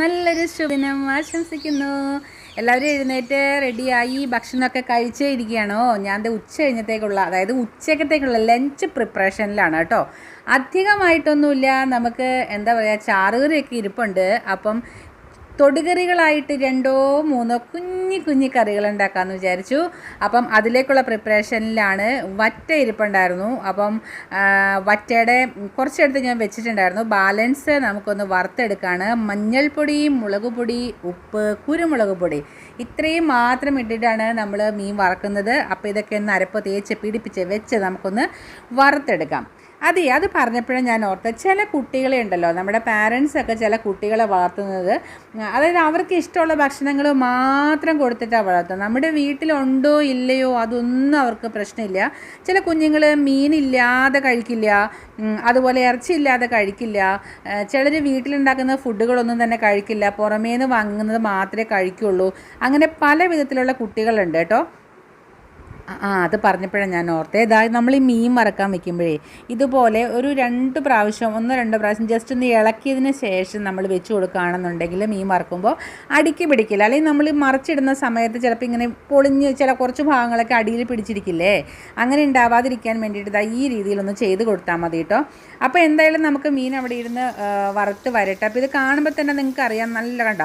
നല്ലൊരു ശുഭദിനം ആശംസിക്കുന്നു. എല്ലാവരും എഴുന്നേറ്റ് റെഡിയായി ഭക്ഷണമൊക്കെ കഴിച്ചേ ഇരിക്കുകയാണോ. ഞാൻ ഉച്ച കഴിഞ്ഞത്തേക്കുള്ള അതായത് ഉച്ചക്കത്തേക്കുള്ള ലഞ്ച് പ്രിപ്പറേഷനിലാണ് കേട്ടോ. അധികമായിട്ടൊന്നുമില്ല. നമുക്ക് എന്താ പറയുക ചാറുകറിയൊക്കെ ഇരിപ്പുണ്ട്. അപ്പം തൊടുകറികളായിട്ട് രണ്ടോ മൂന്നോ കുഞ്ഞി കുഞ്ഞി കറികൾ ഉണ്ടാക്കാമെന്ന് വിചാരിച്ചു. അപ്പം അതിലേക്കുള്ള പ്രിപ്പറേഷനിലാണ് വറ്റ ഇരിപ്പുണ്ടായിരുന്നു. അപ്പം വറ്റയുടെ കുറച്ചെടുത്ത് ഞാൻ വെച്ചിട്ടുണ്ടായിരുന്നു. ബാലൻസ് നമുക്കൊന്ന് വറുത്തെടുക്കാണ്. മഞ്ഞൾപ്പൊടി മുളക് പൊടി ഉപ്പ് കുരുമുളക് പൊടി. ഇത്രയും മാത്രം ഇട്ടിട്ടാണ് നമ്മൾ മീൻ വറക്കുന്നത്. അപ്പോൾ ഇതൊക്കെ ഒന്ന് അരപ്പ് തേച്ച് പിടിപ്പിച്ച് വെച്ച് നമുക്കൊന്ന് വറുത്തെടുക്കാം. അതെ അത് പറഞ്ഞപ്പോഴും ഞാൻ ഓർത്ത് ചില കുട്ടികളെ ഉണ്ടല്ലോ നമ്മുടെ പാരൻസൊക്കെ ചില കുട്ടികളെ വളർത്തുന്നത് അതായത് അവർക്ക് ഇഷ്ടമുള്ള ഭക്ഷണങ്ങൾ മാത്രം കൊടുത്തിട്ടാണ് വളർത്തുന്നത്. നമ്മുടെ വീട്ടിലുണ്ടോ ഇല്ലയോ അതൊന്നും അവർക്ക് പ്രശ്നമില്ല. ചില കുഞ്ഞുങ്ങൾ മീനില്ലാതെ കഴിക്കില്ല അതുപോലെ ഇറച്ചി ഇല്ലാതെ കഴിക്കില്ല ചിലർ വീട്ടിലുണ്ടാക്കുന്ന ഫുഡുകളൊന്നും തന്നെ കഴിക്കില്ല പുറമേ നിന്ന് വാങ്ങുന്നത് മാത്രമേ കഴിക്കുള്ളൂ. അങ്ങനെ പല വിധത്തിലുള്ള കുട്ടികളുണ്ട് കേട്ടോ. ആ അത് പറഞ്ഞപ്പോഴാണ് ഞാൻ ഓർത്തേ. ഇതായത് നമ്മൾ ഈ മീൻ വറക്കാൻ വെക്കുമ്പോഴേ ഇതുപോലെ ഒരു രണ്ട് പ്രാവശ്യം ഒന്നോ രണ്ടോ പ്രാവശ്യം ജസ്റ്റ് ഒന്ന് ഇളക്കിയതിന് ശേഷം നമ്മൾ വെച്ച് കൊടുക്കുകയാണെന്നുണ്ടെങ്കിൽ മീൻ വറക്കുമ്പോൾ അടിക്ക് പിടിക്കില്ല. അല്ലെങ്കിൽ നമ്മൾ മറിച്ചിടുന്ന സമയത്ത് ചിലപ്പോൾ ഇങ്ങനെ പൊളിഞ്ഞ് ചില കുറച്ച് ഭാഗങ്ങളൊക്കെ അടിയിൽ പിടിച്ചിരിക്കില്ലേ? അങ്ങനെ ഉണ്ടാവാതിരിക്കാൻ വേണ്ടിയിട്ട് ഈ രീതിയിലൊന്ന് ചെയ്ത് കൊടുത്താൽ മതി കേട്ടോ. അപ്പോൾ എന്തായാലും നമുക്ക് മീൻ അവിടെ ഇരുന്ന് വറുത്ത് വരട്ടെ. അപ്പോൾ ഇത് കാണുമ്പോൾ തന്നെ നിങ്ങൾക്ക് അറിയാം നല്ല കണ്ട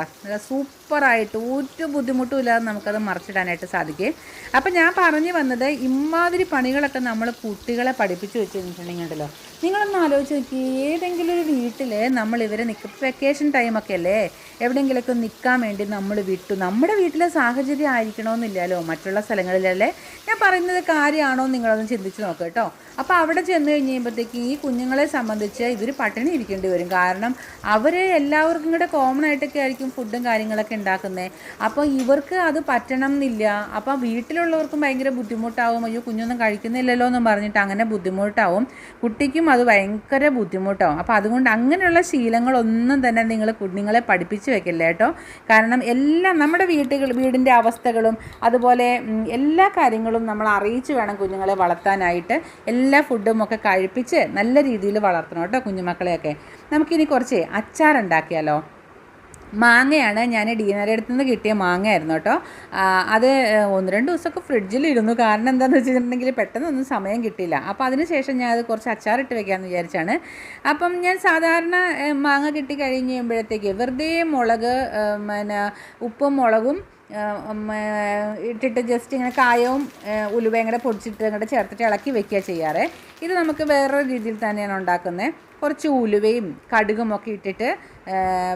സൂപ്പറായിട്ട് ഒരു ബുദ്ധിമുട്ടും ഇല്ലാതെ നമുക്കത് മറിച്ചിടാനായിട്ട് സാധിക്കും. അപ്പോൾ ഞാൻ പറഞ്ഞു വന്നത് ഇമാതിരി പണികളൊക്കെ നമ്മൾ കുട്ടികളെ പഠിപ്പിച്ചു വെച്ചിട്ടുണ്ടെങ്കിൽ ഉണ്ടല്ലോ നിങ്ങളൊന്ന് ആലോചിച്ച് നോക്കി ഏതെങ്കിലും ഒരു വീട്ടിൽ നമ്മൾ ഇവരെ നിൽക്കും വെക്കേഷൻ ടൈമൊക്കെ അല്ലേ? എവിടെയെങ്കിലുമൊക്കെ നിൽക്കാൻ വേണ്ടി നമ്മൾ വിട്ടു. നമ്മുടെ വീട്ടിലെ സാഹചര്യം ആയിരിക്കണമെന്നില്ലല്ലോ മറ്റുള്ള സ്ഥലങ്ങളിലല്ലേ ഞാൻ പറയുന്നത് കാര്യമാണോ നിങ്ങളൊന്ന് ചിന്തിച്ച് നോക്കുക കേട്ടോ. അപ്പോൾ അവിടെ ചെന്ന് കഴിഞ്ഞ് ഈ കുഞ്ഞുങ്ങളെ സംബന്ധിച്ച് ഇവർ പട്ടിണി ഇരിക്കേണ്ടി വരും. കാരണം അവർ എല്ലാവർക്കും കൂടെ കോമൺ ആയിട്ടൊക്കെ ആയിരിക്കും ഫുഡും കാര്യങ്ങളൊക്കെ ഉണ്ടാക്കുന്നത് അപ്പോൾ ഇവർക്ക് അത് പറ്റണം എന്നില്ല. അപ്പോൾ വീട്ടിലുള്ളവർക്കും ഭയങ്കര ബുദ്ധിമുട്ടാവും അയ്യോ കുഞ്ഞൊന്നും കഴിക്കുന്നില്ലല്ലോ എന്നും പറഞ്ഞിട്ട് അങ്ങനെ ബുദ്ധിമുട്ടാവും. കുട്ടിക്കും അത് ഭയങ്കര ബുദ്ധിമുട്ടാവും. അപ്പോൾ അതുകൊണ്ട് അങ്ങനെയുള്ള ശീലങ്ങളൊന്നും തന്നെ നിങ്ങൾ കുഞ്ഞുങ്ങളെ പഠിപ്പിച്ച് വെക്കില്ല കേട്ടോ. കാരണം എല്ലാം നമ്മുടെ വീട്ടുകൾ വീടിന്റെ അവസ്ഥകളും അതുപോലെ എല്ലാ കാര്യങ്ങളും നമ്മൾ അറിയിച്ച് വേണം കുഞ്ഞുങ്ങളെ വളർത്താനായിട്ട്. എല്ലാ ഫുഡും ഒക്കെ കഴിപ്പിച്ച് നല്ല രീതിയിൽ വളർത്തണം കേട്ടോ കുഞ്ഞുമക്കളെയൊക്കെ. നമുക്കിനി കുറച്ച് അച്ചാർ ഉണ്ടാക്കിയാലോ മാങ്ങയാണ്. ഞാൻ ഡീനറുടെ അടുത്ത് നിന്ന് കിട്ടിയ മാങ്ങയായിരുന്നു കേട്ടോ. അത് ഒന്ന് രണ്ട് ദിവസമൊക്കെ ഫ്രിഡ്ജിലിരുന്നു കാരണം എന്താണെന്ന് വെച്ചിട്ടുണ്ടെങ്കിൽ പെട്ടെന്നൊന്നും സമയം കിട്ടിയില്ല. അപ്പോൾ അതിന് ശേഷം ഞാൻ അത് കുറച്ച് അച്ചാറിട്ട് വെക്കാമെന്ന് വിചാരിച്ചാണ്. അപ്പം ഞാൻ സാധാരണ മാങ്ങ കിട്ടി കഴിഞ്ഞ് കഴിയുമ്പോഴത്തേക്ക് വെറുതെ മുളക് പിന്നെ ഉപ്പും മുളകും ഇട്ടിട്ട് ജസ്റ്റ് ഇങ്ങനെ കായവും ഉലുവയും കൂടെ പൊടിച്ചിട്ട് അങ്ങോട്ട് ചേർത്തിട്ട് ഇളക്കി വെക്കുക ചെയ്യാറ്. ഇത് നമുക്ക് വേറൊരു രീതിയിൽ തന്നെയാണ് ഉണ്ടാക്കുന്നത്. കുറച്ച് ഉലുവയും കടുകും ഒക്കെ ഇട്ടിട്ട്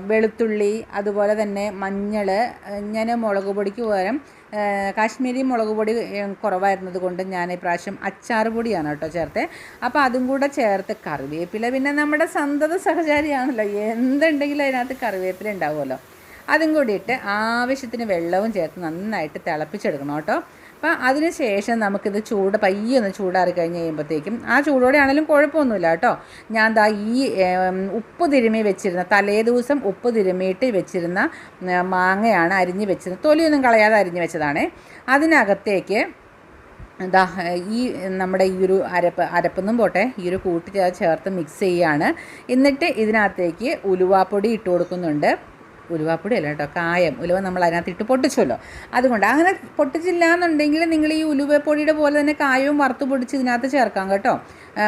വെളുത്തുള്ളി അതുപോലെ തന്നെ മഞ്ഞൾ ഞാൻ മുളക് പൊടിക്ക് പകരം കാശ്മീരി മുളക് പൊടി കുറവായിരുന്നത് കൊണ്ട് ഞാൻ ഇപ്രാവശ്യം അച്ചാർ പൊടിയാണ് കേട്ടോ ചേർത്ത്. അപ്പോൾ അതും കൂടെ ചേർത്ത് കറിവേപ്പില. പിന്നെ നമ്മുടെ സന്തത സഹചാരിയാണല്ലോ. എന്തുണ്ടെങ്കിലും അതിനകത്ത് കറിവേപ്പില ഉണ്ടാവുമല്ലോ. അതും കൂടി ഇട്ട് ആവശ്യത്തിന് വെള്ളവും ചേർത്ത് നന്നായിട്ട് തിളപ്പിച്ചെടുക്കണം കേട്ടോ. അപ്പം അതിന് ശേഷം നമുക്കിത് ചൂട് പയ്യൊന്ന് ചൂടാറി കഴിഞ്ഞ് കഴിയുമ്പോഴത്തേക്കും ആ ചൂടോടെ ആണെങ്കിലും കുഴപ്പമൊന്നുമില്ല കേട്ടോ. ഞാൻ ദാ ഈ ഉപ്പ് തിരുമി വെച്ചിരുന്ന തലേ ദിവസം ഉപ്പ് തിരുമിയിട്ട് വെച്ചിരുന്ന മാങ്ങയാണ് അരിഞ്ഞ് വെച്ചിരുന്നത്. തൊലിയൊന്നും കളയാതെ അരിഞ്ഞ് വെച്ചതാണ്. അതിനകത്തേക്ക് എന്താ ഈ നമ്മുടെ ഈ ഒരു അരപ്പ് അരപ്പൊന്നും പോട്ടെ ഈ ഒരു കൂട്ടി ചേർത്ത് മിക്സ് ചെയ്യുകയാണ് എന്നിട്ട് ഇതിനകത്തേക്ക് ഉലുവാപ്പൊടി ഇട്ട് കൊടുക്കുന്നുണ്ട്. ഉലുവാപ്പൊടി അല്ല കേട്ടോ കായം. ഉലുവ നമ്മൾ അതിനകത്ത് ഇട്ട് പൊട്ടിച്ചുമല്ലോ അതുകൊണ്ട് അങ്ങനെ പൊട്ടിച്ചില്ല എന്നുണ്ടെങ്കിൽ നിങ്ങൾ ഈ ഉലുവപ്പൊടിയുടെ പോലെ തന്നെ കായവും വറുത്ത് പൊടിച്ച് ഇതിനകത്ത് ചേർക്കാം കേട്ടോ.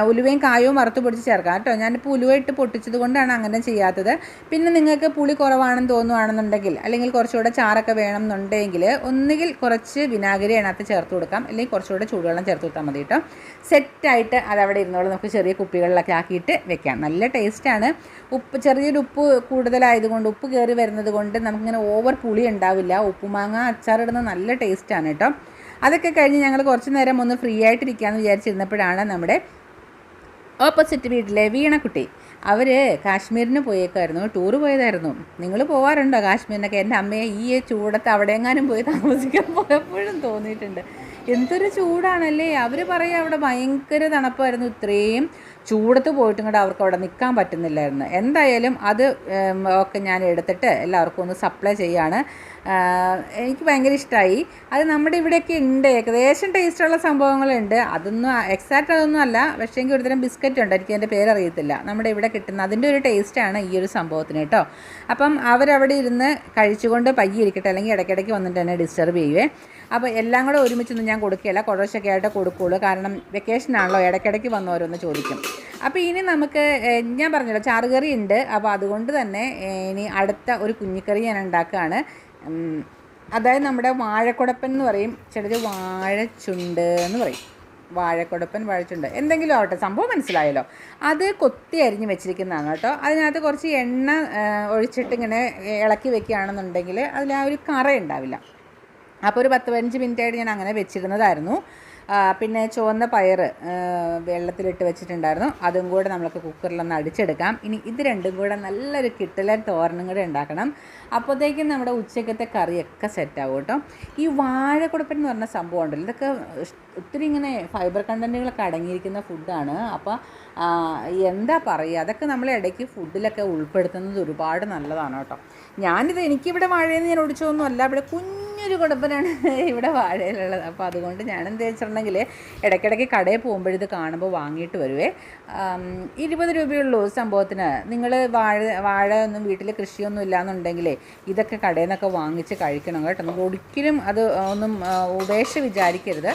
ഉലുവയും കായവും വറുത്ത് പൊടിച്ച് ചേർക്കാം. കേട്ടോ ഞാനിപ്പോൾ ഉലുവ ഇട്ട് പൊട്ടിച്ചത് കൊണ്ടാണ് അങ്ങനെ ചെയ്യാത്തത്. പിന്നെ നിങ്ങൾക്ക് പുളി കുറവാണെന്ന് തോന്നുവാണെന്നുണ്ടെങ്കിൽ അല്ലെങ്കിൽ കുറച്ചുകൂടെ ചാറൊക്കെ വേണം എന്നുണ്ടെങ്കിൽ ഒന്നുകിൽ കുറച്ച് വിനാഗിരി അതിനകത്ത് ചേർത്ത് കൊടുക്കാം. അല്ലെങ്കിൽ കുറച്ചുകൂടെ ചൂടുവെള്ളം ചേർത്ത് കൊടുത്താൽ മതി കേട്ടോ. സെറ്റായിട്ട് അതവിടെ ഇരുന്നോളൂ. നമുക്ക് ചെറിയ കുപ്പികളിലൊക്കെ ആക്കിയിട്ട് വെക്കാം. നല്ല ടേസ്റ്റാണ് ഉപ്പ് ചെറിയൊരു ഉപ്പ് കൂടുതലായതുകൊണ്ട് ഉപ്പ് കയറി വരുന്നത് കൊണ്ട് നമുക്കിങ്ങനെ ഓവർ പുളി ഉണ്ടാവില്ല. ഉപ്പുമാങ്ങ ഇടുന്ന നല്ല ടേസ്റ്റാണ് കേട്ടോ. അതൊക്കെ കഴിഞ്ഞ് ഞങ്ങൾ കുറച്ച് നേരം ഒന്ന് ഫ്രീ ആയിട്ടിരിക്കാമെന്ന് വിചാരിച്ചിരുന്നപ്പോഴാണ് നമ്മുടെ ഓപ്പോസിറ്റ് വീട്ടിലെ വീണക്കുട്ടി. അവർ കാശ്മീരിന് പോയേക്കായിരുന്നു ടൂറ് പോയതായിരുന്നു. നിങ്ങൾ പോവാറുണ്ടോ കാശ്മീരിനൊക്കെ? എന്റെ അമ്മയെ ഈ ചൂടത്ത് അവിടെയെങ്ങാനും പോയി താമസിക്കാൻ പോയപ്പോഴും തോന്നിയിട്ടുണ്ട്. എന്തൊരു ചൂടാണല്ലേ? അവർ പറയുക അവിടെ ഭയങ്കര തണുപ്പായിരുന്നു. ഇത്രയും ചൂടത്ത് പോയിട്ടും കൂടെ അവർക്ക് അവിടെ നിൽക്കാൻ പറ്റുന്നില്ലായിരുന്നു. എന്തായാലും അത് ഒക്കെ ഞാൻ എടുത്തിട്ട് എല്ലാവർക്കും ഒന്ന് സപ്ലൈ ചെയ്യാണ്. എനിക്ക് ഭയങ്കര ഇഷ്ടമായി അത് നമ്മുടെ ഇവിടെയൊക്കെ ഉണ്ട്. ഏകദേശം ടേസ്റ്റുള്ള സംഭവങ്ങളുണ്ട്. അതൊന്നും എക്സാക്റ്റ് അതൊന്നും അല്ല. പക്ഷേ എങ്കിൽ ഒരുതരം ബിസ്ക്കറ്റ് ഉണ്ട്. എനിക്ക് അതിന്റെ പേരറിയത്തില്ല നമ്മുടെ ഇവിടെ കിട്ടുന്ന അതിന്റെ ഒരു ടേസ്റ്റാണ് ഈ ഒരു സംഭവത്തിന് കേട്ടോ. അപ്പം അവരവിടെ ഇരുന്ന് കഴിച്ചുകൊണ്ട് പയ്യെ ഇരിക്കട്ടെ. അല്ലെങ്കിൽ ഇടയ്ക്കിടയ്ക്ക് വന്നിട്ട് എന്നെ ഡിസ്റ്റർബ് ചെയ്യുവേ. അപ്പോൾ എല്ലാം കൂടെ ഒരുമിച്ചൊന്നും ഞാൻ കൊടുക്കുകയില്ല. കുറച്ചൊക്കെ ആയിട്ട് കൊടുക്കുകയുള്ളൂ. കാരണം വെക്കേഷൻ ആണല്ലോ. ഇടയ്ക്കിടയ്ക്ക് വന്നവരൊന്ന് ചോദിക്കും. അപ്പോൾ ഇനി നമുക്ക് ഞാൻ പറഞ്ഞല്ലോ ചാറുകറി ഉണ്ട്. അപ്പോൾ അതുകൊണ്ട് തന്നെ ഇനി അടുത്ത ഒരു കുഞ്ഞിക്കറി ഞാൻ ഉണ്ടാക്കുകയാണ്. അതായത് നമ്മുടെ വാഴക്കുടപ്പൻ എന്ന് പറയും. ചിലർ വാഴച്ചുണ്ട് എന്ന് പറയും. വാഴക്കുടപ്പൻ വാഴച്ചുണ്ട്. എന്തെങ്കിലും ആവട്ടെ സംഭവം മനസ്സിലായല്ലോ. അത് കൊത്തി അരിഞ്ഞ് വെച്ചിരിക്കുന്നതാണ് കേട്ടോ. അതിനകത്ത് കുറച്ച് എണ്ണ ഒഴിച്ചിട്ട് ഇങ്ങനെ ഇളക്കി വെക്കുകയാണെന്നുണ്ടെങ്കിൽ അതിൽ ആ ഒരു കറ ഉണ്ടാവില്ല. അപ്പോൾ ഒരു പത്ത് പതിനഞ്ച് മിനിറ്റായിട്ട് ഞാൻ അങ്ങനെ വെച്ചിരുന്നതായിരുന്നു. പിന്നെ ചുവന്ന പയർ വെള്ളത്തിലിട്ട് വെച്ചിട്ടുണ്ടായിരുന്നു. അതും കൂടെ നമുക്ക് കുക്കറിലൊന്ന് അടിച്ചെടുക്കാം. ഇനി ഇത് രണ്ടും കൂടെ നല്ലൊരു കിട്ടലൻ തോരനും കൂടെ ഉണ്ടാക്കണം. അപ്പോഴത്തേക്കും നമ്മുടെ ഉച്ചക്കത്തെ കറിയൊക്കെ സെറ്റാവും കേട്ടോ. ഈ വാഴക്കുടപ്പൻ എന്ന് പറഞ്ഞ സംഭവം ഉണ്ടല്ലോ ഇതൊക്കെ ഒത്തിരി ഇങ്ങനെ ഫൈബർ കണ്ടന്റുകളൊക്കെ അടങ്ങിയിരിക്കുന്ന ഫുഡാണ് അപ്പോൾ എന്താ പറയുക അതൊക്കെ നമ്മൾ ഇടയ്ക്ക് ഫുഡിലൊക്കെ ഉൾപ്പെടുത്തുന്നത് ഒരുപാട് നല്ലതാണ് കേട്ടോ. ഞാനിത് എനിക്കിവിടെ വാഴയെന്ന് ഞാൻ ഒടിച്ചൊന്നും അല്ല ഇവിടെ കുഞ്ഞൊരു കുടപ്പനാണ് ഇവിടെ വാഴയിലുള്ളത്. അപ്പോൾ അതുകൊണ്ട് ഞാൻ എന്താ വെച്ചിട്ടുണ്ടെങ്കിൽ ഇടയ്ക്കിടയ്ക്ക് കടയിൽ പോകുമ്പോൾ ഇത് കാണുമ്പോൾ വാങ്ങിയിട്ട് വരുവേ. ഇരുപത് രൂപയുള്ളൂ സംഭവത്തിന്. നിങ്ങൾ വാഴ വാഴ ഒന്നും വീട്ടിൽ കൃഷിയൊന്നും ഇല്ലാന്നുണ്ടെങ്കിലേ ഇതൊക്കെ കടയിൽ നിന്നൊക്കെ വാങ്ങിച്ച് കഴിക്കണം കേട്ടോ. നമ്മൾ ഒരിക്കലും അത് ഒന്നും ഉപേക്ഷ വിചാരിക്കരുത്.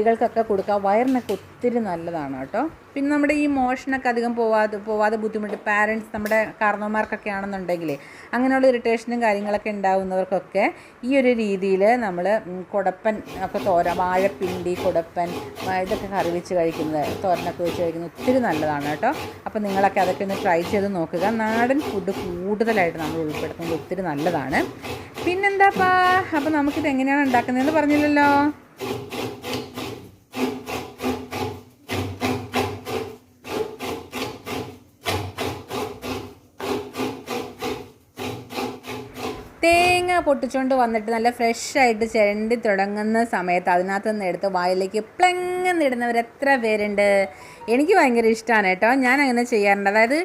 കുട്ടികൾക്കൊക്കെ കൊടുക്കുക വയറിനൊക്കെ ഒത്തിരി നല്ലതാണ് കേട്ടോ. പിന്നെ നമ്മുടെ ഈ മോഷനൊക്കെ അധികം പോവാതെ പോവാതെ ബുദ്ധിമുട്ട് പാരൻസ് നമ്മുടെ കാരണവന്മാർക്കൊക്കെ ആണെന്നുണ്ടെങ്കിലേ അങ്ങനെയുള്ള ഇറിറ്റേഷനും കാര്യങ്ങളൊക്കെ ഉണ്ടാകുന്നവർക്കൊക്കെ ഈ ഒരു രീതിയിൽ നമ്മൾ കുടപ്പൻ ഒക്കെ തോര വാഴപ്പിണ്ടി കുടപ്പൻ ഇതൊക്കെ കറി വെച്ച് കഴിക്കുന്നത് തോരനൊക്കെ വെച്ച് കഴിക്കുന്നത് ഒത്തിരി നല്ലതാണ് കേട്ടോ. അപ്പോൾ നിങ്ങളൊക്കെ അതൊക്കെ ഒന്ന് ട്രൈ ചെയ്ത് നോക്കുക. നാടൻ ഫുഡ് കൂടുതലായിട്ട് നമ്മൾ ഉൾപ്പെടുത്തുന്നത് ഒത്തിരി നല്ലതാണ്. പിന്നെന്താപ്പാ? അപ്പോൾ നമുക്കിത് എങ്ങനെയാണ് ഉണ്ടാക്കുന്നതെന്ന് പറഞ്ഞില്ലല്ലോ തേങ്ങ പൊട്ടിച്ചുകൊണ്ട് വന്നിട്ട് നല്ല ഫ്രഷ് ആയിട്ട് ചിരണ്ടി തുടങ്ങുന്ന സമയത്ത് അതിനകത്ത് നിന്ന് എടുത്ത് വായിലേക്ക് പ്ലെങ്ങെന്നിടുന്നവർ എത്ര പേരുണ്ട്. എനിക്ക് ഭയങ്കര ഇഷ്ടമാണ് കേട്ടോ. ഞാൻ അങ്ങനെ ചെയ്യാറുണ്ട്. അതായത്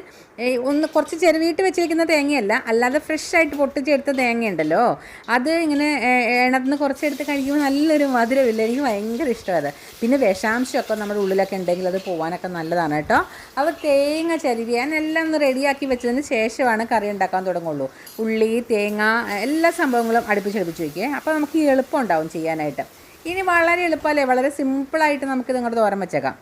ഒന്ന് കുറച്ച് ചെരുവീട്ട് വെച്ചിരിക്കുന്ന തേങ്ങയല്ല അല്ലാതെ ഫ്രഷ് ആയിട്ട് പൊട്ടിച്ചെടുത്ത തേങ്ങയുണ്ടല്ലോ. അത് ഇങ്ങനെ എണ്ണത്തിൽ കുറച്ച് കുറച്ചെടുത്ത് കഴിക്കുമ്പോൾ നല്ലൊരു മധുരമില്ല. എനിക്ക് ഭയങ്കര ഇഷ്ടമാണ് പിന്നെ വിഷാംശമൊക്കെ നമ്മുടെ ഉള്ളിലൊക്കെ ഉണ്ടെങ്കിൽ അത് പോകാനൊക്കെ നല്ലതാണ് കേട്ടോ. അപ്പോൾ തേങ്ങ ചരുവിയാൻ എല്ലാം ഒന്ന് റെഡിയാക്കി വെച്ചതിന് ശേഷമാണ് കറി ഉണ്ടാക്കാൻ തുടങ്ങുള്ളൂ. ഉള്ളി തേങ്ങ എല്ലാ സംഭവങ്ങളും അടുപ്പിച്ചടുപ്പിച്ച് വയ്ക്കുക അപ്പോൾ നമുക്ക് എളുപ്പം ഉണ്ടാവും ചെയ്യാനായിട്ട്. ഇനി വളരെ എളുപ്പമല്ലേ? വളരെ സിമ്പിളായിട്ട് നമുക്ക് നിങ്ങളുടെ തോരം വെച്ചേക്കാം.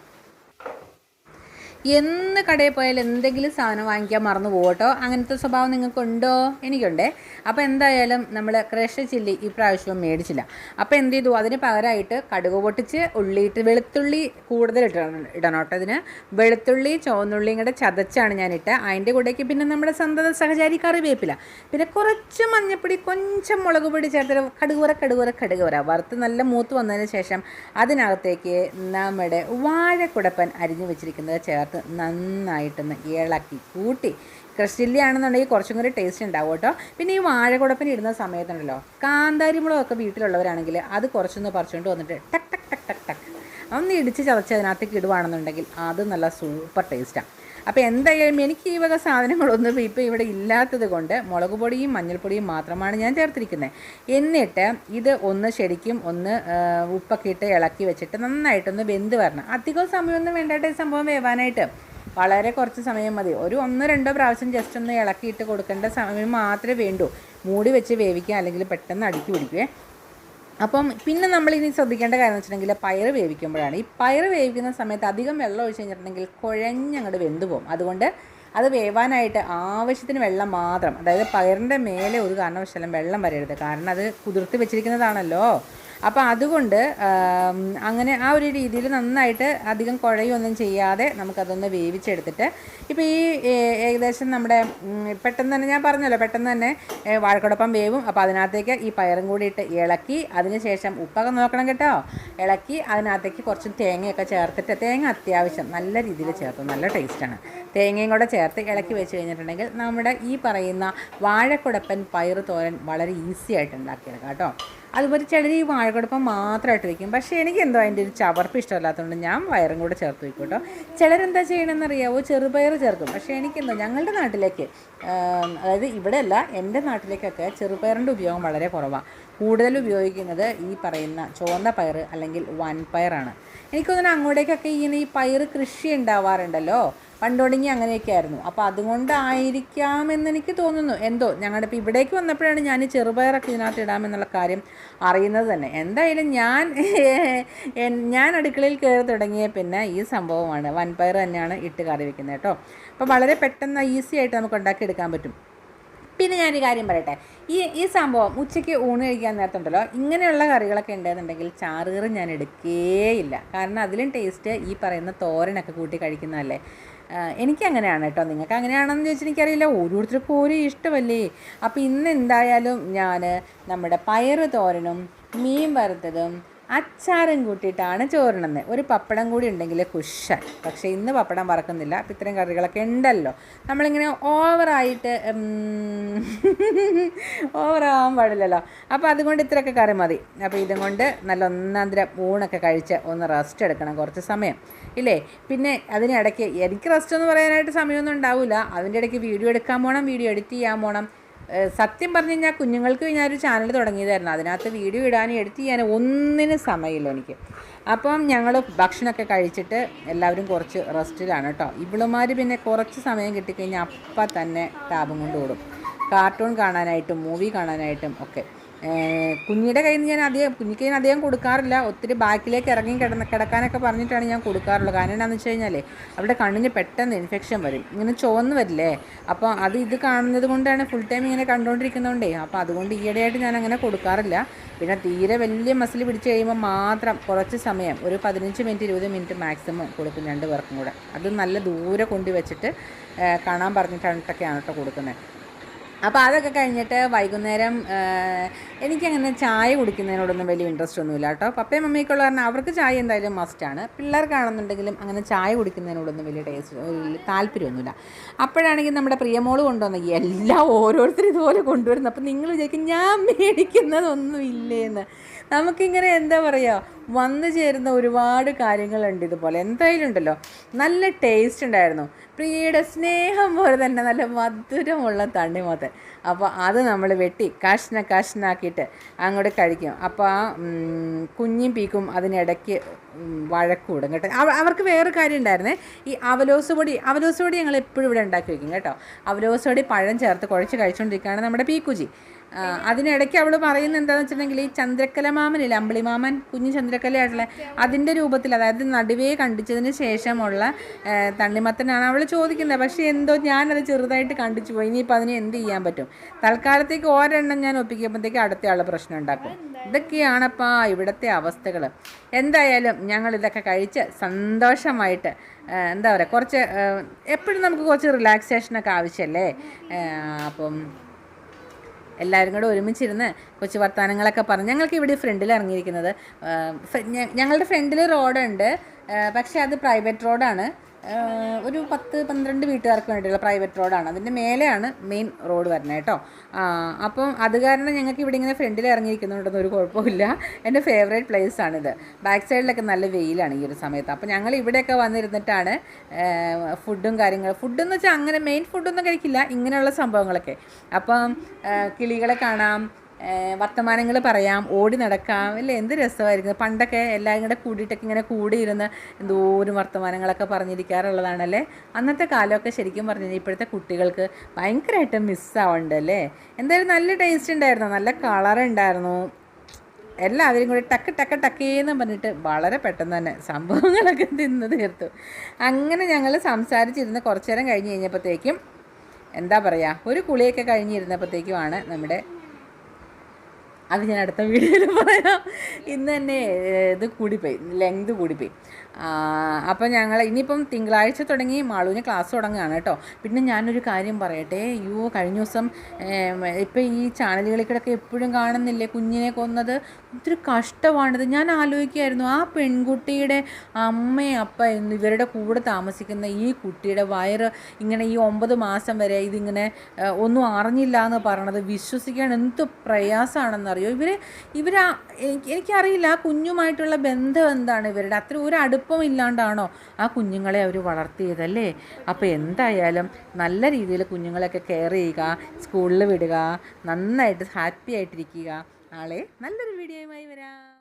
എന്ന് കടയിൽ പോയാൽ എന്തെങ്കിലും സാധനം വാങ്ങിക്കാൻ മറന്നു പോകട്ടോ അങ്ങനത്തെ സ്വഭാവം നിങ്ങൾക്കുണ്ടോ? എനിക്കുണ്ടേ. അപ്പോൾ എന്തായാലും നമ്മൾ ക്രഷ് ചില്ലി ഈ പ്രാവശ്യം മേടിച്ചില്ല. അപ്പോൾ എന്ത് ചെയ്തു? അതിന് പകരമായിട്ട് കടുക് പൊട്ടിച്ച് ഉള്ളിയിട്ട് വെളുത്തുള്ളി കൂടുതൽ ഇടണം ഇടണം കേട്ടോ ഇതിന്. വെളുത്തുള്ളി ചുവന്നുള്ളിയും കൂടെ ചതച്ചാണ് ഞാൻ ഇട്ടത് അതിന്റെ കൂടേക്ക് പിന്നെ നമ്മുടെ സന്തത സഹചാരി കറിവേപ്പില. പിന്നെ കുറച്ച് മഞ്ഞപ്പൊടി കൊഞ്ചം മുളക് പൊടി ചേർത്തിട്ട് കടുകുറ കടുകുറ കടുകുറ വറുത്ത് നല്ല മൂത്ത് വന്നതിന് ശേഷം അതിനകത്തേക്ക് നമ്മുടെ വാഴക്കുടപ്പൻ അരിഞ്ഞു വെച്ചിരിക്കുന്നത് ചേർത്ത് നന്നായിട്ടൊന്ന് ഇളക്കി കൂട്ടി. ക്രഷ് ചില്ലി ആണെന്നുണ്ടെങ്കിൽ കുറച്ചും കൂടി ടേസ്റ്റ് ഉണ്ടാവും കേട്ടോ. പിന്നെ ഈ വാഴക്കുടപ്പിന് ഇടുന്ന സമയത്തുണ്ടല്ലോ കാന്താരി മുളകൊക്കെ വീട്ടിലുള്ളവരാണെങ്കിൽ അത് കുറച്ചൊന്ന് പറിച്ചുകൊണ്ട് വന്നിട്ട് ടക് ടക് ടക് ടക്ക് ടക്ക് ഒന്ന് ഇടിച്ച് ചതച്ച് അതിനകത്തേക്ക് ഇടുവാണെന്നുണ്ടെങ്കിൽ അത് നല്ല സൂപ്പർ ടേസ്റ്റാണ് അപ്പോൾ എന്തായാലും എനിക്ക് ഈ വക സാധനങ്ങളൊന്നും ഇപ്പോൾ ഇവിടെ ഇല്ലാത്തത് കൊണ്ട് മുളക് പൊടിയും മഞ്ഞൾപ്പൊടിയും മാത്രമാണ് ഞാൻ ചേർത്തിരിക്കുന്നത് എന്നിട്ട് ഇത് ഒന്ന് ശരിക്കും ഒന്ന് ഉപ്പൊക്കെ ഇട്ട് ഇളക്കി വെച്ചിട്ട് നന്നായിട്ടൊന്ന് വെന്ത് വരണം. അധികം സമയമൊന്നും വേണ്ടട്ടെ സംഭവം വേവാനായിട്ട്. വളരെ കുറച്ച് സമയം മതി. ഒരു ഒന്നോ രണ്ടോ പ്രാവശ്യം ജസ്റ്റ് ഒന്ന് ഇളക്കിയിട്ട് കൊടുക്കേണ്ട സമയം മാത്രമേ വേണ്ടൂ. മൂടി വെച്ച് വേവിക്കുക അല്ലെങ്കിൽ പെട്ടെന്ന് അടുക്കി പിടിക്കുവേ. അപ്പം പിന്നെ നമ്മൾ ഇനി ശ്രദ്ധിക്കേണ്ട കാര്യം എന്ന് വെച്ചിട്ടുണ്ടെങ്കിൽ പയർ വേവിക്കുമ്പോഴാണ്. ഈ പയർ വേവിക്കുന്ന സമയത്ത് അധികം വെള്ളം ഒഴിച്ച് കഴിഞ്ഞിട്ടുണ്ടെങ്കിൽ കുഴഞ്ഞങ്ങോട്ട് വെന്ത് പോകും. അതുകൊണ്ട് അത് വേവാനായിട്ട് ആവശ്യത്തിന് വെള്ളം മാത്രം അതായത് പയറിന്റെ മേലെ ഒരു കാരണവശാലും വെള്ളം വരരുത്. കാരണം അത് കുതിർത്ത് വെച്ചിരിക്കുന്നതാണല്ലോ. അപ്പോൾ അതുകൊണ്ട് അങ്ങനെ ആ ഒരു രീതിയിൽ നന്നായിട്ട് അധികം കുഴയൊന്നും ചെയ്യാതെ നമുക്കതൊന്ന് വേവിച്ചെടുത്തിട്ട് ഇപ്പോൾ ഈ ഏകദേശം നമ്മുടെ പെട്ടെന്ന് തന്നെ ഞാൻ പറഞ്ഞല്ലോ പെട്ടെന്ന് തന്നെ വാഴക്കുടപ്പം വേവും അപ്പോൾ അതിനകത്തേക്ക് ഈ പയറും കൂടി ഇട്ട് ഇളക്കി അതിനുശേഷം ഉപ്പൊക്കെ നോക്കണം കേട്ടോ. ഇളക്കി അതിനകത്തേക്ക് കുറച്ച് തേങ്ങയൊക്കെ ചേർത്തിട്ട് തേങ്ങ അത്യാവശ്യം നല്ല രീതിയിൽ ചേർത്ത് നല്ല ടേസ്റ്റാണ്. തേങ്ങയും കൂടെ ചേർത്ത് ഇളക്കി വെച്ച് കഴിഞ്ഞിട്ടുണ്ടെങ്കിൽ നമ്മുടെ ഈ പറയുന്ന വാഴക്കുടപ്പൻ പയറ് തോരൻ വളരെ ഈസി ആയിട്ട് ഉണ്ടാക്കിയെടുക്കാം കേട്ടോ. അതുപോലെ ചിലർ ഈ വാഴക്കുടപ്പം മാത്രമായിട്ട് വെക്കും പക്ഷേ എനിക്ക് എന്തോ അതിന്റെ ഒരു ചവർപ്പ് ഇഷ്ടമല്ലാത്തതുകൊണ്ട് ഞാൻ വയറും കൂടെ ചേർത്ത് വെക്കും കേട്ടോ. ചിലരെന്താ ചെയ്യണമെന്ന് അറിയാവോ ചെറുപയർ ചേർക്കും. പക്ഷേ എനിക്കെന്തോ ഞങ്ങളുടെ നാട്ടിലേക്ക് അതായത് ഇവിടെ അല്ല എന്റെ നാട്ടിലേക്കൊക്കെ ചെറുപയറിന്റെ ഉപയോഗം വളരെ കുറവാണ് കൂടുതൽ ഉപയോഗിക്കുന്നത് ഈ പറയുന്ന ചുവന്ന പയർ അല്ലെങ്കിൽ വൻപയറാണ്. എനിക്കൊന്നും അങ്ങോട്ടേക്കൊക്കെ ഇങ്ങനെ ഈ പയർ കൃഷി ഉണ്ടാവാറുണ്ടല്ലോ. പണ്ട് തുടങ്ങി അങ്ങനെയൊക്കെ ആയിരുന്നു അപ്പോൾ അതുകൊണ്ടായിരിക്കാം എന്നെനിക്ക് തോന്നുന്നു. എന്തോ ഞങ്ങളുടെ ഇപ്പോൾ ഇവിടേക്ക് വന്നപ്പോഴാണ് ഞാൻ ചെറുപയറൊക്കെ ഇതിനകത്ത് ഇടാമെന്നുള്ള കാര്യം അറിയുന്നത് തന്നെ. എന്തായാലും ഞാൻ ഞാൻ അടുക്കളയിൽ കയറി തുടങ്ങിയ പിന്നെ ഈ സംഭവമാണ്. വൻപയർ തന്നെയാണ് ഇട്ട് കറി വെക്കുന്നത് കേട്ടോ. അപ്പോൾ വളരെ പെട്ടെന്ന് ഈസി ആയിട്ട് നമുക്ക് ഉണ്ടാക്കിയെടുക്കാൻ പറ്റും. പിന്നെ ഞാനൊരു കാര്യം പറയട്ടെ. ഈ ഈ സംഭവം ഉച്ചയ്ക്ക് ഊണ് കഴിക്കാൻ നേരത്തുണ്ടല്ലോ. ഇങ്ങനെയുള്ള കറികളൊക്കെ ഉണ്ടെന്നുണ്ടെങ്കിൽ ചാറുകറി ഞാൻ എടുക്കേയില്ല. കാരണം അതിലും ടേസ്റ്റ് ഈ പറയുന്ന തോരനൊക്കെ കൂട്ടി കഴിക്കുന്നതല്ലേ. എനിക്കങ്ങനെയാണ് കേട്ടോ. നിങ്ങൾക്ക് അങ്ങനെയാണെന്ന് ചോദിച്ചാൽ എനിക്കറിയില്ല ഓരോരുത്തർക്കും ഓരോ ഇഷ്ടമല്ലേ? അപ്പോൾ ഇന്ന് എന്തായാലും ഞാൻ നമ്മുടെ പയറ് തോരനും മീൻ വറുത്തതും അച്ചാറും കൂട്ടിയിട്ടാണ് ചോറിണുന്നത് ഒരു പപ്പടം കൂടി ഉണ്ടെങ്കിൽ കുഷൻ പക്ഷേ ഇന്ന് പപ്പടം വറക്കുന്നില്ല. അപ്പം ഇത്രയും കറികളൊക്കെ ഉണ്ടല്ലോ. നമ്മളിങ്ങനെ ഓവറായിട്ട് ഓവറാവാൻ പാടില്ലല്ലോ. അപ്പോൾ അതുകൊണ്ട് ഇത്രയൊക്കെ കറി മതി. അപ്പോൾ ഇതും കൊണ്ട് നല്ല ഒന്നാന്തരം ഊണൊക്കെ കഴിച്ച് ഒന്ന് റെസ്റ്റ് എടുക്കണം കുറച്ച് സമയം. ഇല്ലേ? പിന്നെ അതിനിടയ്ക്ക് എനിക്ക് റെസ്റ്റ് എന്ന് പറയാനായിട്ട് സമയമൊന്നും ഉണ്ടാവില്ല അതിന്റെ ഇടയ്ക്ക് വീഡിയോ എടുക്കാൻ പോകണം വീഡിയോ എഡിറ്റ് ചെയ്യാൻ പോകണം സത്യം പറഞ്ഞു കഴിഞ്ഞാൽ കുഞ്ഞുങ്ങൾക്ക് ഞാനൊരു ചാനൽ തുടങ്ങിയതായിരുന്നു. അതിനകത്ത് വീഡിയോ ഇടാനും എഡിറ്റ് ചെയ്യാനും ഒന്നിനും സമയമില്ല എനിക്ക്. അപ്പം ഞങ്ങൾ ഭക്ഷണമൊക്കെ കഴിച്ചിട്ട് എല്ലാവരും കുറച്ച് റെസ്റ്റിലാണ് കേട്ടോ ഇവളുമാർ പിന്നെ കുറച്ച് സമയം കിട്ടിക്കഴിഞ്ഞാൽ അപ്പം തന്നെ ടാബും കൊണ്ട് കാർട്ടൂൺ കാണാനായിട്ടും മൂവി കാണാനായിട്ടും ഒക്കെ. കുഞ്ഞിയുടെ കയ്യിൽ നിന്ന് ഞാൻ അധികം കുഞ്ഞിക്ക് ഞാൻ അധികം കൊടുക്കാറില്ല. ഒത്തിരി ബാക്കിലേക്ക് ഇറങ്ങി കിടന്ന് കിടക്കാനൊക്കെ പറഞ്ഞിട്ടാണ് ഞാൻ കൊടുക്കാറുള്ളത് കാരണം എന്താണെന്ന് വെച്ച് കഴിഞ്ഞാൽ അവിടെ കണ്ണിന് പെട്ടെന്ന് ഇൻഫെക്ഷൻ വരും. ഇങ്ങനെ ചുവന്ന് വരില്ലേ? അപ്പോൾ അത് ഇത് കാണുന്നത് കൊണ്ടാണ് ഫുൾ ടൈം ഇങ്ങനെ കണ്ടുകൊണ്ടിരിക്കുന്നതുകൊണ്ടേ അപ്പോൾ അതുകൊണ്ട് ഈയിടെയായിട്ട് ഞാൻ അങ്ങനെ കൊടുക്കാറില്ല. പിന്നെ തീരെ വലിയ മസിൽ പിടിച്ച് കഴിയുമ്പോൾ മാത്രം കുറച്ച് സമയം ഒരു പതിനഞ്ച് മിനിറ്റ് ഇരുപത് മിനിറ്റ് മാക്സിമം കൊടുക്കും രണ്ട് പേർക്കും കൂടെ. അത് നല്ല ദൂരെ കൊണ്ടുവച്ചിട്ട് കാണാൻ പറഞ്ഞിട്ടാണ് കേട്ടോ കൊടുക്കുന്നത് അപ്പോൾ അതൊക്കെ കഴിഞ്ഞിട്ട് വൈകുന്നേരം എനിക്കങ്ങനെ ചായ കുടിക്കുന്നതിനോടൊന്നും വലിയ ഇൻട്രസ്റ്റ് ഒന്നുമില്ല കേട്ടോ. പപ്പയും മമ്മിയൊക്കെ ഉള്ള കാരണം അവർക്ക് ചായ എന്തായാലും മസ്റ്റാണ് പിള്ളേർക്കാണെന്നുണ്ടെങ്കിലും അങ്ങനെ ചായ കുടിക്കുന്നതിനോടൊന്നും വലിയ ടേസ്റ്റ് താല്പര്യമൊന്നുമില്ല. അപ്പോഴാണെങ്കിൽ നമ്മുടെ പ്രിയമോൾ കൊണ്ടുവന്ന എല്ലാം ഓരോരുത്തരും ഇതുപോലെ കൊണ്ടുവരുന്നു. അപ്പം നിങ്ങൾ വിചാരിക്കും ഞാൻ മേടിക്കുന്നതൊന്നും ഇല്ലേന്ന്. നമുക്കിങ്ങനെ എന്താ പറയുക വന്നു ചേരുന്ന ഒരുപാട് കാര്യങ്ങളുണ്ട് ഇതുപോലെ. എന്തായാലും ഉണ്ടല്ലോ നല്ല ടേസ്റ്റ് ഉണ്ടായിരുന്നു. പ്രിയയുടെ സ്നേഹം പോലെ തന്നെ നല്ല മധുരമുള്ള തണ്ണിമത്തൻ. അപ്പോൾ അത് നമ്മൾ വെട്ടി കഷ്ണ കഷ്ണാക്കിയിട്ട് അങ്ങോട്ട് കഴിക്കും. അപ്പോൾ ആ കുഞ്ഞും പീക്കും അതിനിടയ്ക്ക് വഴക്കൂടും കേട്ടോ. അവർക്ക് വേറെ കാര്യം ഉണ്ടായിരുന്നേ. ഈ അവലോസ് പൊടി അവലോസ് പൊടി ഞങ്ങൾ എപ്പോഴും ഇവിടെ ഉണ്ടാക്കി വയ്ക്കും കേട്ടോ. അവലോസ് പൊടി പഴം ചേർത്ത് കുഴച്ച് കഴിച്ചുകൊണ്ടിരിക്കുകയാണ് നമ്മുടെ പീക്കുജി. അതിനിടയ്ക്ക് അവൾ പറയുന്നത് എന്താണെന്ന് വെച്ചിട്ടുണ്ടെങ്കിൽ ഈ ചന്ദ്രക്കല മാമനില്ലേ അമ്പിളിമാമൻ കുഞ്ഞു ചന്ദ്രക്കലയായിട്ടുള്ള അതിന്റെ രൂപത്തിൽ അതായത് നടുവേ കണ്ടിച്ചതിന് ശേഷമുള്ള തണ്ണിമത്തനാണ് അവൾ ചോദിക്കുന്നത്. പക്ഷേ എന്തോ ഞാനത് ചെറുതായിട്ട് കണ്ടിച്ചു പോയി. ഇനിയിപ്പോൾ അതിന് എന്ത് ചെയ്യാൻ പറ്റും? തൽക്കാലത്തേക്ക് ഒരെണ്ണം ഞാൻ ഒപ്പിക്കുമ്പോഴത്തേക്ക് അടുത്ത ആൾ പ്രശ്നം ഉണ്ടാക്കും. ഇതൊക്കെയാണപ്പാ ഇവിടുത്തെ അവസ്ഥകൾ എന്തായാലും ഞങ്ങൾ ഇതൊക്കെ കഴിച്ച് സന്തോഷമായിട്ട് എന്താ പറയുക കുറച്ച് എപ്പോഴും നമുക്ക് കുറച്ച് റിലാക്സേഷനൊക്കെ ആവശ്യമല്ലേ അപ്പം എല്ലാവരും കൂടെ ഒരുമിച്ചിരുന്ന് കൊച്ചു വർത്തമാനങ്ങളൊക്കെ പറഞ്ഞ് ഞങ്ങൾക്ക് ഇവിടെ ഫ്രണ്ടിൽ ഇറങ്ങിയിരിക്കുന്നത് ഞങ്ങളുടെ ഫ്രണ്ടിൽ റോഡുണ്ട് പക്ഷേ അത് പ്രൈവറ്റ് റോഡാണ് ഒരു പത്ത് പന്ത്രണ്ട് വീട്ടുകാർക്ക് വേണ്ടിയുള്ള പ്രൈവറ്റ് റോഡാണ് അതിന്റെ മേലെയാണ് മെയിൻ റോഡ് വരുന്നത് കേട്ടോ. അപ്പം അത് കാരണം ഞങ്ങൾക്ക് ഇവിടെ ഇങ്ങനെ ഫ്രണ്ടിൽ ഇറങ്ങിയിരിക്കുന്നുണ്ടെന്ന് ഒരു കുഴപ്പമില്ല. എന്റെ ഫേവറേറ്റ് പ്ലേസ് ആണിത്. ബാക്ക് സൈഡിലൊക്കെ നല്ല വെയിലാണ് ഈ ഒരു സമയത്ത്. അപ്പോൾ ഞങ്ങൾ ഇവിടെയൊക്കെ വന്നിരുന്നിട്ടാണ് ഫുഡും കാര്യങ്ങളും. ഫുഡെന്ന് വെച്ചാൽ അങ്ങനെ മെയിൻ ഫുഡൊന്നും കഴിക്കില്ല ഇങ്ങനെയുള്ള സംഭവങ്ങളൊക്കെ. അപ്പം കിളികളെ കാണാം വർത്തമാനങ്ങൾ പറയാം. ഓടി നടക്കാം. അല്ലേ? എന്ത് രസമായിരിക്കും പണ്ടൊക്കെ എല്ലാവരും കൂടെ കൂടിയിട്ടൊക്കെ ഇങ്ങനെ കൂടിയിരുന്ന് എന്തോരം വർത്തമാനങ്ങളൊക്കെ പറഞ്ഞിരിക്കാറുള്ളതാണല്ലേ? അന്നത്തെ കാലമൊക്കെ ശരിക്കും പറഞ്ഞു ഇപ്പോഴത്തെ കുട്ടികൾക്ക് ഭയങ്കരമായിട്ട് മിസ്സാവുന്നുണ്ട് അല്ലേ എന്തായാലും നല്ല ടേസ്റ്റ് ഉണ്ടായിരുന്നു. നല്ല കളർ ഉണ്ടായിരുന്നു. എല്ലാവരും കൂടി ടക്ക് ടക്ക് ടക്കേന്ന് പറഞ്ഞിട്ട് വളരെ പെട്ടെന്ന് തന്നെ സംഭവങ്ങളൊക്കെ തിന്ന് തീർത്തു. അങ്ങനെ ഞങ്ങൾ സംസാരിച്ചിരുന്ന് കുറച്ചു നേരം കഴിഞ്ഞ് കഴിഞ്ഞപ്പോഴത്തേക്കും എന്താ പറയുക ഒരു കുളിയൊക്കെ കഴിഞ്ഞിരുന്നപ്പോഴത്തേക്കുമാണ് നമ്മുടെ അത് ഞാൻ അടുത്ത വീഡിയോയിൽ പറയാം. ഇന്ന് തന്നെ ഇത് കൂടിപ്പോയി ലെങ്ത് കൂടിപ്പോയി. അപ്പോൾ ഞങ്ങൾ ഇനിയിപ്പം തിങ്കളാഴ്ച തുടങ്ങി മാളുവിന് ക്ലാസ് തുടങ്ങുകയാണ് കേട്ടോ. പിന്നെ ഞാനൊരു കാര്യം പറയട്ടെ. അയ്യോ കഴിഞ്ഞ ദിവസം ഇപ്പം ഈ ചാനലുകളിൽ എപ്പോഴും കാണുന്നില്ലേ കുഞ്ഞിനെ കൊന്നത്? ഇതൊരു കഷ്ടമാണിത്. ഞാൻ ആലോചിക്കുമായിരുന്നു ആ പെൺകുട്ടിയുടെ അമ്മയും അപ്പ ഇവരുടെ കൂടെ താമസിക്കുന്ന ഈ കുട്ടിയുടെ വയറ് ഇങ്ങനെ ഈ ഒമ്പത് മാസം വരെ ഇതിങ്ങനെ ഒന്നും അറിഞ്ഞില്ല എന്ന് പറയണത് വിശ്വസിക്കാൻ എന്ത് പ്രയാസമാണെന്നറിയോ? ഇവർ ഇവർ എനിക്ക് എനിക്കറിയില്ല ആ കുഞ്ഞുമായിട്ടുള്ള ബന്ധം എന്താണ് ഇവരുടെ? അത്ര ഒരു അടുപ്പം ഇല്ലാണ്ടാണോ ആ കുഞ്ഞുങ്ങളെ അവർ വളർത്തിയതല്ലേ? അപ്പോൾ എന്തായാലും നല്ല രീതിയിൽ കുഞ്ഞുങ്ങളെയൊക്കെ കെയർ ചെയ്യുക സ്കൂളിൽ വിടുക നന്നായിട്ട് ഹാപ്പി ആയിട്ടിരിക്കുക. നാളെ നല്ലൊരു വീഡിയോയുമായി വരാം.